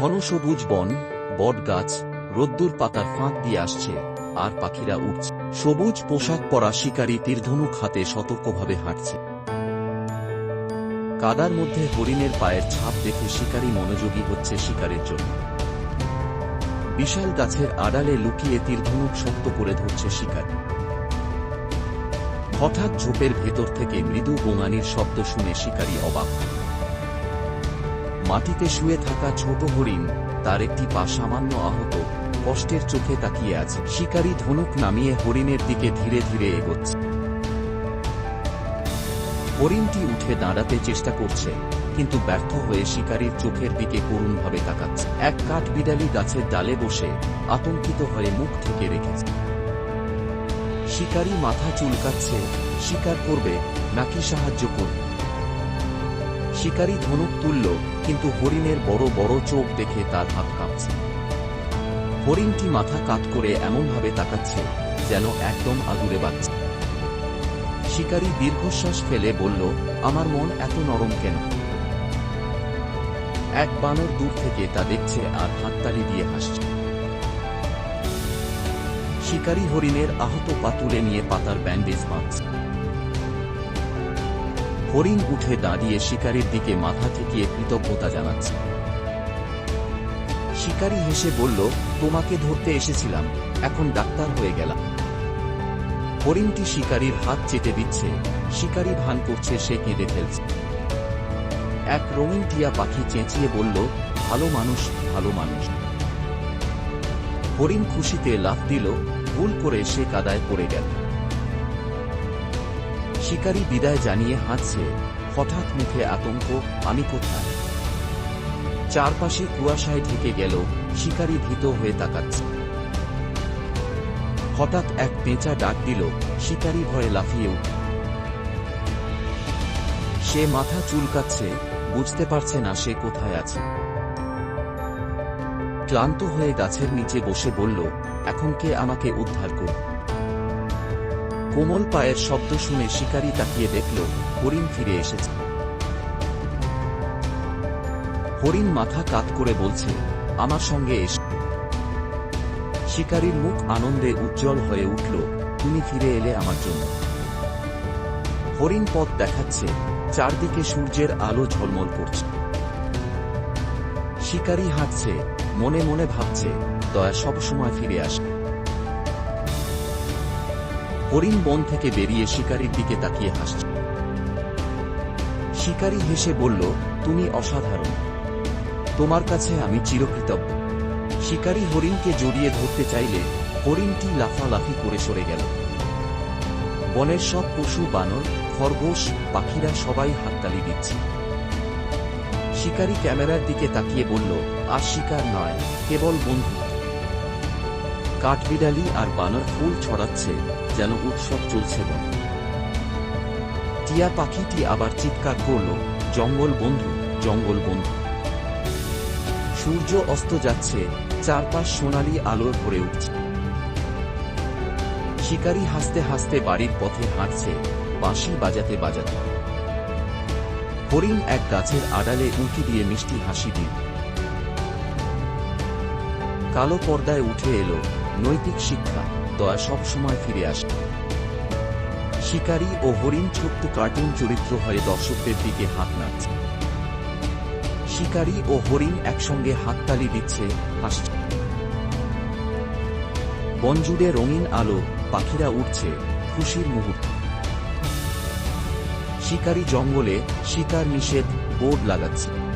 ঘন সবুজ বন, বট গাছ, রোদ্দুর পাতার ফাঁক দিয়ে আসছে, আর পাখিরা উঠছে সবুজ পোশাক পরা শিকারী তীরধনুক হাতে সতর্কভাবে হাঁটছে। কাদার মধ্যে হরিণের পায়ের ছাপ দেখে শিকারী মনোযোগী হচ্ছে শিকারের জন্য। বিশাল গাছের আড়ালে লুকিয়ে তীরধনুক শক্ত করে ধরছে শিকার। হঠাৎ ঝোপের ভেতর থেকে মৃদু গোঙানির শব্দ শুনে শিকারী অবাক। হয়। মাটিতে শুয়ে থাকা ছোট হরিণ, তার একটি পা সামান্য আহত, কষ্টের চোখে তাকিয়ে আছে। শিকারী ধনুক নামিয়ে হরিণের দিকে ধীরে ধীরে এগোচ্ছে। হরিণটি উঠে দাঁড়াতে চেষ্টা করছে, কিন্তু ব্যর্থ হয়ে শিকারীর চোখের দিকে করুণভাবে তাকাচ্ছে। এক কাঠ বিড়ালি গাছের ডালে বসে আতঙ্কিত হয়ে মুখ থেকে রেখেছে। শিকারী মাথা চুলকাচ্ছে, শিকার করবে? নাকি সাহায্য করবে? শিকারী ধনুক তুলল, কিন্তু হরিণের বড় বড় চোখ দেখে তার হাত কাঁপছে। হরিণটি মাথা কাত করে এমনভাবে তাকাচ্ছে যেন একদম আদুরে বাচ্চা শিকারী দীর্ঘশ্বাস ফেলে বলল, আমার মন এত নরম কেন? এক বানর দূর থেকে তা দেখছে আর হাততালি দিয়ে হাসছে। শিকারী হরিণের আহত পা তুলে নিয়ে পাতার ব্যান্ডেজ বাঁধছে। হরিণ উঠে দাঁড়িয়ে শিকারীর দিকে মাথা ঠেকিয়ে কৃতজ্ঞতা জানাচ্ছে। শিকারী হেসে বলল, তোমাকে ধরতে এসেছিলাম, এখন ডাক্তার হয়ে গেলাম। হরিণটি শিকারীর হাত চেটে দিচ্ছে, শিকারী ভান করছে, সে কেঁদে ফেলছে। এক রঙিন টিয়া পাখি চেঁচিয়ে বলল, ভালো মানুষ ভালো মানুষ। হরিণ খুশিতে লাফ দিল, ভুল করে সে কাদায় পড়ে গেল। শিকারী বিদায় জানিয়ে হাসছে হঠাৎ মুখে আতঙ্ক, আমি কোথায়? চারপাশে কুয়াশায় ঢেকে গেল, শিকারী ভীত হয়ে তাকাচ্ছে। হঠাৎ এক পেঁচা ডাক দিল, শিকারী ভয়ে লাফিয়ে উঠল। সে মাথা চুলকাচ্ছে, বুঝতে পারছে না সে কোথায় আছে। ক্লান্ত হয়ে গাছের নিচে বসে বলল, এখন কে আমাকে উদ্ধার করবে? কোমল পায়ের শব্দ শুনে শিকারী তাকিয়ে দেখল, হরিণ ফিরে এসেছে। হরিণ মাথা কাত করে বলছে, আমার সঙ্গে এস। শিকারীর মুখ আনন্দে উজ্জ্বল হয়ে উঠল, তুমি ফিরে এলে আমার জন্য। হরিণ পথ দেখাচ্ছে, চারদিকে সূর্যের আলো ঝলমল করছে। শিকারী হাঁটছে, মনে মনে ভাবছে, দয়া সবসময় ফিরে আসে। হরিণ বন থেকে বেরিয়ে শিকারীর দিকে তাকিয়ে হাসছে। শিকারী হেসে বলল, তুমি অসাধারণ। তোমার কাছে আমি চিরকৃতজ্ঞ। শিকারী হরিণকে জড়িয়ে ধরতে চাইলে হরিণটি লাফালাফি করে সরে গেল। বনের সব পশু, বানর, খরগোশ, পাখিরা সবাই হাততালি দিচ্ছে। শিকারী ক্যামেরার দিকে তাকিয়ে বলল, আর শিকার নয়, কেবল বন্ধু। কাঠবিড়ালি আর বানর ফুল ছড়াচ্ছে যেন উৎসব চলছে বন টিয়া পাখিটি আবার চিৎকার করল, জঙ্গল বন্ধু জঙ্গল বন্ধু। সূর্য অস্ত যাচ্ছে, চারপাশ সোনালি আলোয় ভরে উঠছে। শিকারী হাসতে হাসতে বাড়ির পথে হাঁটছে, বাঁশি বাজাতে বাজাতে। হরিণ এক গাছের আড়ালে উঁকি দিয়ে মিষ্টি হাসি দিল। কালো পর্দায় উঠে এলো নৈতিক শিক্ষা, দয়া সব সময় ফিরে আসে। শিকারী ও হরিণ ছোট্ট কার্টুন চরিত্র হয়ে দর্শকদের দিকে হাত নাড়ছে। শিকারী ও হরিণ একসঙ্গে হাততালি দিচ্ছে, হাসছে। বনজুড়ে রঙিন আলো, পাখিরা উঠছে খুশির মুহূর্ত। শিকারী জঙ্গলে শিকার নিষেধ, বোর্ড লাগাচ্ছে।